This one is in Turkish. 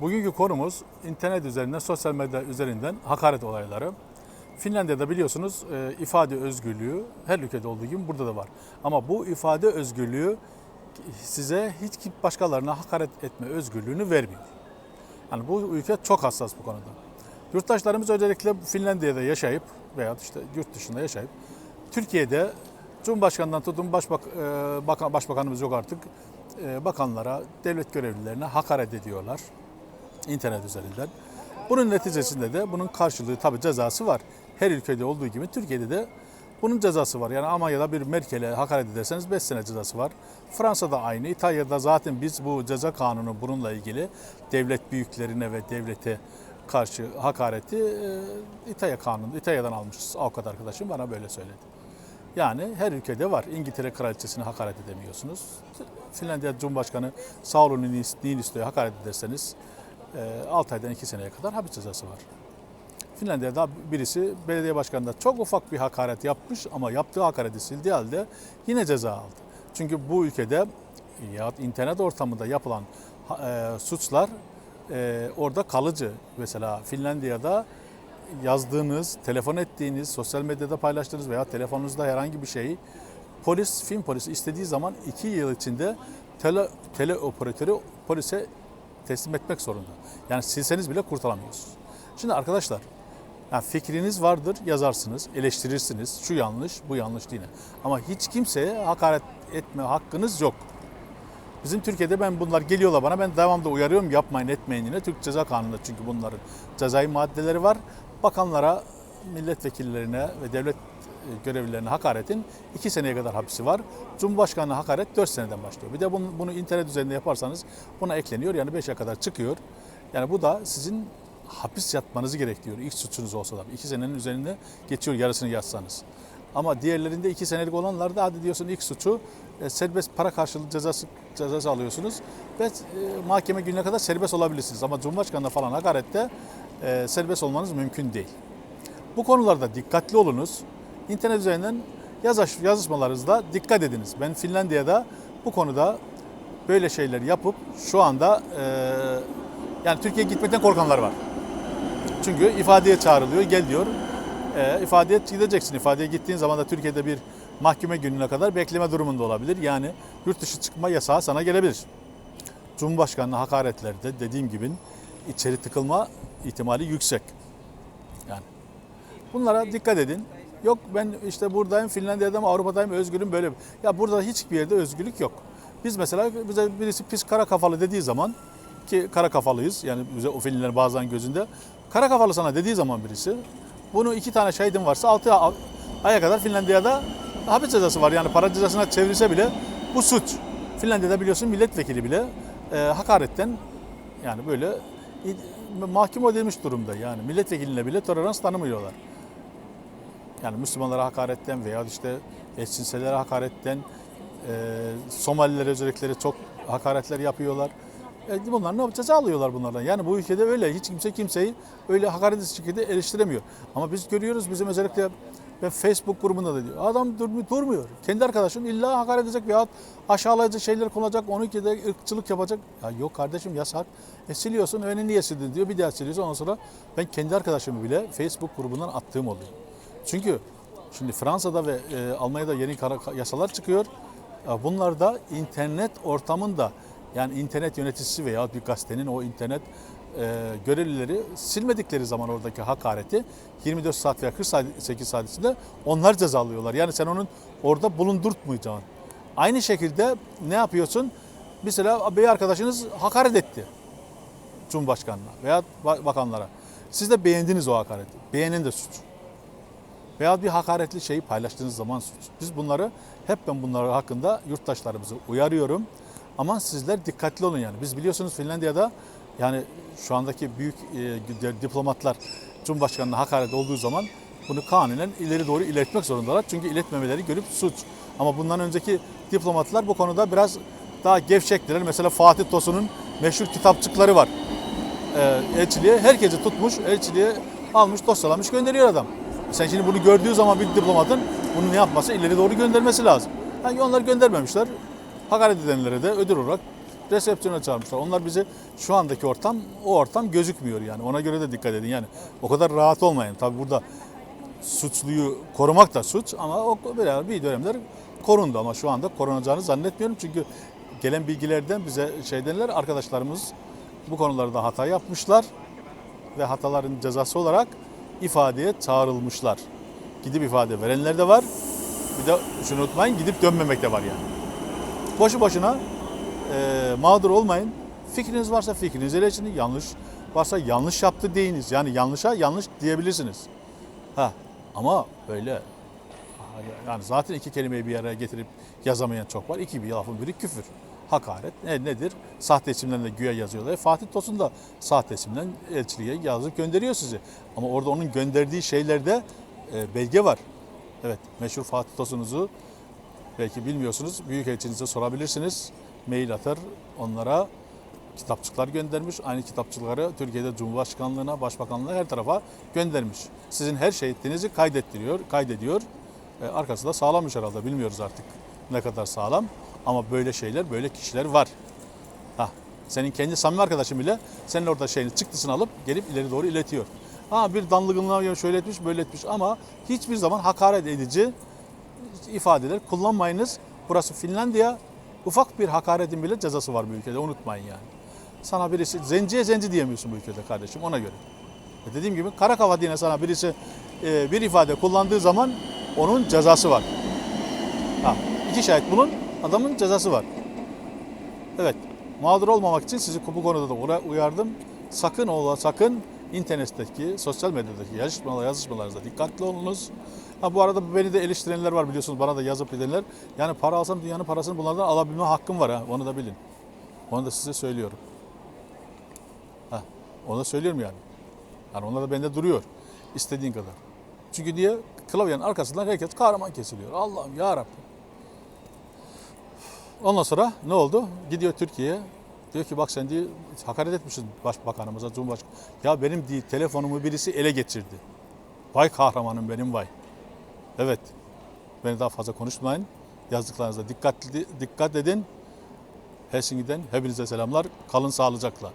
Bugünkü konumuz internet üzerinden, sosyal medya üzerinden hakaret olayları. Finlandiya'da biliyorsunuz e, ifade özgürlüğü her ülkede olduğu gibi burada da var. Ama bu ifade özgürlüğü size hiç başkalarına hakaret etme özgürlüğünü vermiyor. Yani bu ülke çok hassas bu konuda. Yurttaşlarımız özellikle Finlandiya'da yaşayıp veya işte yurt dışında yaşayıp Türkiye'de Cumhurbaşkanından tutun başbak, e, bakan, başbakanımız yok artık e, bakanlara, devlet görevlilerine hakaret ediyorlar internet üzerinden. Bunun neticesinde de bunun karşılığı tabii cezası var. Her ülkede olduğu gibi Türkiye'de de bunun cezası var. Yani Almanya'da bir Merkel'e hakaret ederseniz 5 sene cezası var. Fransa'da aynı. İtalya'da zaten biz bu ceza kanunu bununla ilgili devlet büyüklerine ve devlete karşı hakareti e, İtalya kanunu, İtalya'dan almışız. Avukat arkadaşım bana böyle söyledi. Yani her ülkede var. İngiltere kraliçesine hakaret edemiyorsunuz. Finlandiya Cumhurbaşkanı Sauli Niinistö'ye hakaret ederseniz 6 aydan 2 seneye kadar hapis cezası var. Finlandiya'da birisi belediye başkanına çok ufak bir hakaret yapmış ama yaptığı hakareti sildiği halde yine ceza aldı. Çünkü bu ülkede ya internet ortamında yapılan e, suçlar e, orada kalıcı. Mesela Finlandiya'da yazdığınız, telefon ettiğiniz, sosyal medyada paylaştığınız veya telefonunuzda herhangi bir şeyi polis, film polisi istediği zaman 2 yıl içinde tele, tele operatörü polise teslim etmek zorunda. Yani silseniz bile kurtaramıyorsunuz. Şimdi arkadaşlar yani fikriniz vardır yazarsınız, eleştirirsiniz. Şu yanlış, bu yanlış değil. Ama hiç kimseye hakaret etme hakkınız yok. Bizim Türkiye'de ben bunlar geliyorlar bana ben devamlı uyarıyorum yapmayın etmeyin yine. Türk Ceza Kanunu'nda çünkü bunların cezai maddeleri var. Bakanlara, milletvekillerine ve devlet görevlilerine hakaretin 2 seneye kadar hapisi var. Cumhurbaşkanına hakaret 4 seneden başlıyor. Bir de bunu, bunu internet üzerinde yaparsanız buna ekleniyor. Yani 5'e kadar çıkıyor. Yani bu da sizin hapis yatmanızı gerektiriyor. İlk suçunuz olsa da. 2 senenin üzerinde geçiyor yarısını yatsanız. Ama diğerlerinde 2 senelik olanlarda hadi diyorsun ilk suçu e, serbest para karşılığı cezası cezası alıyorsunuz ve e, mahkeme gününe kadar serbest olabilirsiniz. Ama Cumhurbaşkanı'na falan hakarette e, serbest olmanız mümkün değil. Bu konularda dikkatli olunuz. İnternet üzerinden yazış, yazışmalarınızda dikkat ediniz. Ben Finlandiya'da bu konuda böyle şeyler yapıp şu anda e, yani Türkiye'ye gitmekten korkanlar var. Çünkü ifadeye çağrılıyor, gel diyor. E, ifadeye gideceksin. İfadeye gittiğin zaman da Türkiye'de bir mahkeme gününe kadar bekleme durumunda olabilir. Yani yurt dışı çıkma yasağı sana gelebilir. Cumhurbaşkanına hakaretlerde dediğim gibi içeri tıkılma ihtimali yüksek. Yani bunlara dikkat edin. Yok ben işte buradayım, Finlandiya'da mı, Avrupa'dayım, özgürüm böyle. Ya burada hiçbir yerde özgürlük yok. Biz mesela bize birisi pis kara kafalı dediği zaman ki kara kafalıyız yani bize o Finliler bazen gözünde. Kara kafalı sana dediği zaman birisi bunu iki tane şahidim varsa altı aya kadar Finlandiya'da hapis cezası var. Yani para cezasına çevirse bile bu suç. Finlandiya'da biliyorsun milletvekili bile e, hakaretten yani böyle mahkum edilmiş durumda. Yani milletvekiline bile tolerans tanımıyorlar. Yani Müslümanlara hakaretten veya işte eşcinselere hakaretten, e, Somalilere özellikle çok hakaretler yapıyorlar. E, bunlar ne yapacak? Ceza alıyorlar bunlardan. Yani bu ülkede öyle. Hiç kimse kimseyi öyle hakaret şekilde eleştiremiyor. Ama biz görüyoruz bizim özellikle ben Facebook grubunda da diyor. Adam durmuyor. Kendi arkadaşım illa hakaret edecek veya aşağılayıcı şeyler konacak. Onu ki de ırkçılık yapacak. Ya yok kardeşim yasak. E siliyorsun. Öyle niye sildin diyor. Bir daha siliyorsun. Ondan sonra ben kendi arkadaşımı bile Facebook grubundan attığım oluyor. Çünkü şimdi Fransa'da ve e, Almanya'da yeni kara, yasalar çıkıyor. E, Bunlar da internet ortamında yani internet yöneticisi veya bir gazetenin o internet e, görevlileri silmedikleri zaman oradaki hakareti 24 saat veya 48 saat içinde onlar cezalıyorlar. Yani sen onun orada bulundurtmayacaksın. Aynı şekilde ne yapıyorsun? Mesela bey arkadaşınız hakaret etti. Cumhurbaşkanına veya ba- bakanlara. Siz de beğendiniz o hakareti. Beğenin de suç. Veya bir hakaretli şeyi paylaştığınız zaman. Biz bunları hep ben bunları hakkında yurttaşlarımızı uyarıyorum. Ama sizler dikkatli olun yani. Biz biliyorsunuz Finlandiya'da yani şu andaki büyük e, diplomatlar Cumhurbaşkanı'na hakaret olduğu zaman bunu kanunen ileri doğru iletmek zorundalar. Çünkü iletmemeleri görüp suç. Ama bundan önceki diplomatlar bu konuda biraz daha gevşektiler. Mesela Fatih Tosun'un meşhur kitapçıkları var e, elçiliğe herkesi tutmuş, elçiliğe almış, dosyalamış, gönderiyor adam. Sen şimdi bunu gördüğü zaman bir diplomatın bunu ne yapması? ileri doğru göndermesi lazım. Yani onlar göndermemişler. Hakaret edenlere de ödül olarak resepsiyona çağırmışlar. Onlar bize şu andaki ortam o ortam gözükmüyor yani. Ona göre de dikkat edin yani. O kadar rahat olmayın. Tabi burada suçluyu korumak da suç ama o bir, bir dönemler korundu ama şu anda korunacağını zannetmiyorum. Çünkü gelen bilgilerden bize şey denirler arkadaşlarımız bu konularda hata yapmışlar ve hataların cezası olarak ifadeye çağrılmışlar. Gidip ifade verenler de var. Bir de şunu unutmayın gidip dönmemek de var yani. Boşu boşuna e, mağdur olmayın. Fikriniz varsa fikrinizi eleştirin. Yanlış varsa yanlış yaptı deyiniz. Yani yanlışa yanlış diyebilirsiniz. Ha ama böyle yani zaten iki kelimeyi bir araya getirip yazamayan çok var. İki bir lafın biri küfür. Hakaret ne, nedir? Sahte isimden de güya yazıyorlar. E, Fatih Tosun da sahte isimden elçiliğe yazıp gönderiyor sizi. Ama orada onun gönderdiği şeylerde e, belge var. Evet meşhur Fatih Tosun'uzu belki bilmiyorsunuz. Büyükelçinize sorabilirsiniz. Mail atar onlara kitapçıklar göndermiş. Aynı kitapçıkları Türkiye'de Cumhurbaşkanlığına, Başbakanlığına her tarafa göndermiş. Sizin her şey ettiğinizi kaydettiriyor, kaydediyor. E, arkası da sağlammış herhalde bilmiyoruz artık ne kadar sağlam. Ama böyle şeyler, böyle kişiler var. Ha, senin kendi samimi arkadaşın bile senin orada şeyini çıktısını alıp gelip ileri doğru iletiyor. Ha bir danlıgınlığa şöyle etmiş, böyle etmiş ama hiçbir zaman hakaret edici ifadeler kullanmayınız. Burası Finlandiya. Ufak bir hakaretin bile cezası var bu ülkede unutmayın yani. Sana birisi zenciye zenci diyemiyorsun bu ülkede kardeşim ona göre. E dediğim gibi kara kafa sana birisi e, bir ifade kullandığı zaman onun cezası var. Ha, iki şahit bunun adamın cezası var. Evet mağdur olmamak için sizi bu konuda da uyardım. Sakın ola sakın internetteki, sosyal medyadaki yazışmalar, yazışmalarınızda dikkatli olunuz. Ha bu arada beni de eleştirenler var biliyorsunuz bana da yazıp gidenler. Yani para alsam dünyanın parasını bunlardan alabilme hakkım var ha onu da bilin. Onu da size söylüyorum. Ha, onu da söylüyorum yani. Yani onlar da bende duruyor. İstediğin kadar. Çünkü niye? Klavyenin arkasından herkes kahraman kesiliyor. Allah'ım ya Rabbim. Ondan sonra ne oldu? Gidiyor Türkiye'ye. Diyor ki bak sen diyor hakaret etmişsin başbakanımıza, cumhurbaşkanı. Ya benim diye telefonumu birisi ele geçirdi. Vay kahramanım benim vay. Evet. Beni daha fazla konuşmayın. Yazdıklarınıza dikkatli dikkat edin. Helsinki'den hepinize selamlar. Kalın sağlıcakla.